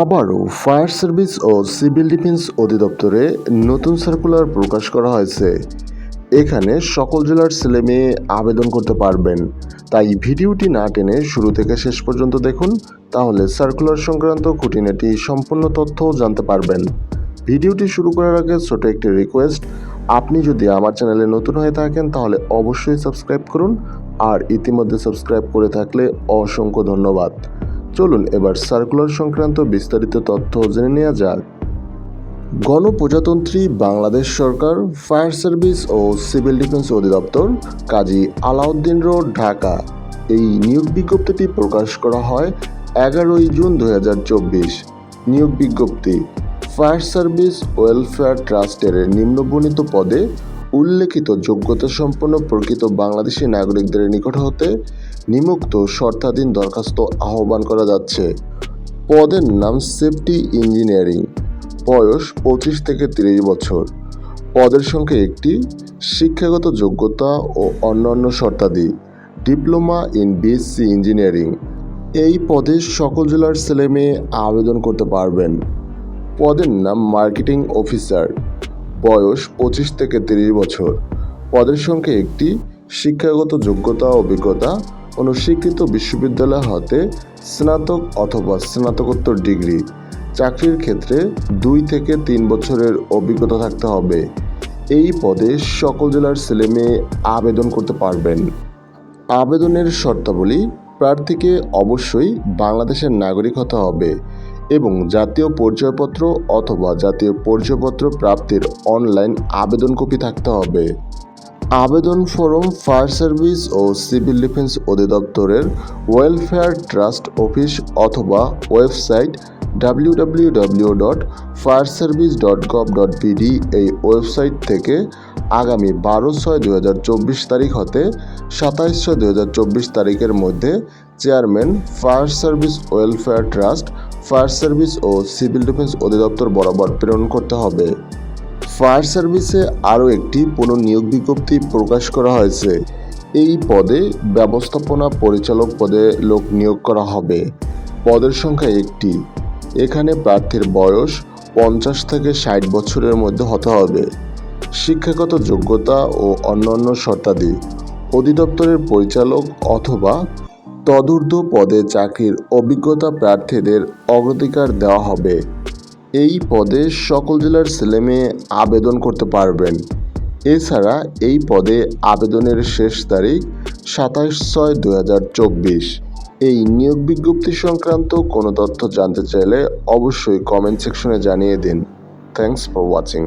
আবারও fire service ও civil defence অধিদপ্তরে নতুন সার্কুলার প্রকাশ করা হয়েছে। এখানে সকল জেলার ছেলে মেয়ে আবেদন করতে পারবেন। তাই ভিডিওটি না টেনে শুরু থেকে শেষ পর্যন্ত দেখুন, তাহলে সার্কুলার সংক্রান্ত খুঁটিনাটি সম্পূর্ণ তথ্য জানতে পারবেন। ভিডিওটি শুরু করার আগে ছোট একটি রিকোয়েস্ট আপনি যদি আমার চ্যানেলে নতুন হয়ে থাকেন, তাহলে অবশ্যই সাবস্ক্রাইব করুন, আর ইতিমধ্যে সাবস্ক্রাইব করে থাকলে অসংখ্য ধন্যবাদ। চলুন এবার সার্কুলার সংক্রান্ত বিস্তারিত তথ্য জেনে নেওয়া যাক। গণপ্রজাতন্ত্রী বাংলাদেশ সরকার, ফায়ার সার্ভিস ও সিভিল ডিফেন্স অধিদপ্তর, কাজী আলাউদ্দিন রোড, ঢাকা। এই নিয়োগ বিজ্ঞপ্তিটি প্রকাশ করা হয় এগারোই জুন দু হাজার চব্বিশ। নিয়োগ বিজ্ঞপ্তি, ফায়ার সার্ভিস ওয়েলফেয়ার ট্রাস্টের নিম্নবর্ণিত পদে উল্লেখিত যোগ্যতা সম্পন্ন প্রকৃত বাংলাদেশি নাগরিকদের নিকট হতে নিমুক্ত শর্তাধীন দরখাস্ত আহ্বান করা যাচ্ছে। পদের নাম সেফটি ইঞ্জিনিয়ারিং, বয়স পঁচিশ থেকে তিরিশ বছর। পদের সংখ্যা একটি শিক্ষাগত যোগ্যতা ও অন্যান্য শর্তাদি, ডিপ্লোমা ইন বিএসসি ইঞ্জিনিয়ারিং। এই পদে সকল জেলার ছেলে মেয়ে আবেদন করতে পারবেন। পদের নাম মার্কেটিং অফিসার। বয়স পঁচিশ থেকে তিরিশ বছর। পদের সংখ্যা একটি শিক্ষাগত যোগ্যতা অভিজ্ঞতা কোনো স্বীকৃত বিশ্ববিদ্যালয় হতে স্নাতক অথবা স্নাতকোত্তর ডিগ্রি। চাকরির ক্ষেত্রে দুই থেকে তিন বছরের অভিজ্ঞতা থাকতে হবে। এই পদে সকল জেলার ছেলে মেয়ে আবেদন করতে পারবেন। আবেদনের শর্তাবলী প্রার্থীকে অবশ্যই বাংলাদেশের নাগরিক হতে হবে। এবং জাতীয় পরিচয়পত্র অথবা জাতীয় পরিচয়পত্র প্রাপ্তির অনলাইন আবেদন কপি থাকতে হবে। আবেদন ফরম ফায়ার সার্ভিস ও সিভিল ডিফেন্স অধিদপ্তরের ওয়েলফেয়ার ট্রাস্ট অফিস অথবা website W W W dot fire service dot dot BD এই ওয়েবসাইট থেকে আগামী বারো ছয় দু হাজার চব্বিশ তারিখ হতে সাতাইশ ছয় দু হাজার চব্বিশ তারিখের মধ্যে chairman fire service welfare trust fire service ও সিভিল ডিফেন্স অধিদপ্তর বরাবর প্রেরণ করতে হবে। ফায়ার সার্ভিসে আরও একটি পুনর্নিয়োগ বিজ্ঞপ্তি প্রকাশ করা হয়েছে। এই পদে ব্যবস্থাপনা পরিচালক পদে লোক নিয়োগ করা হবে। পদের সংখ্যা একটি। এখানে প্রার্থীর বয়স পঞ্চাশ থেকে ষাট বছরের মধ্যে হতে হবে। শিক্ষাগত যোগ্যতা ও অন্যান্য শর্তাদি। অধিদপ্তরের পরিচালক অথবা তদূর্ধ্ব পদে চাকরির অভিজ্ঞতা প্রার্থীদের অগ্রাধিকার দেওয়া হবে। এই পদে সকল জেলার ছেলেমেয়ে আবেদন করতে পারবেন। এছাড়া এই পদে আবেদনের শেষ তারিখ সাতাশ ছয় দু হাজার চব্বিশ। এই নিয়োগ বিজ্ঞপ্তি সংক্রান্ত কোনো তথ্য জানতে চাইলে অবশ্যই কমেন্ট সেকশনে জানিয়ে দিন। Thanks for watching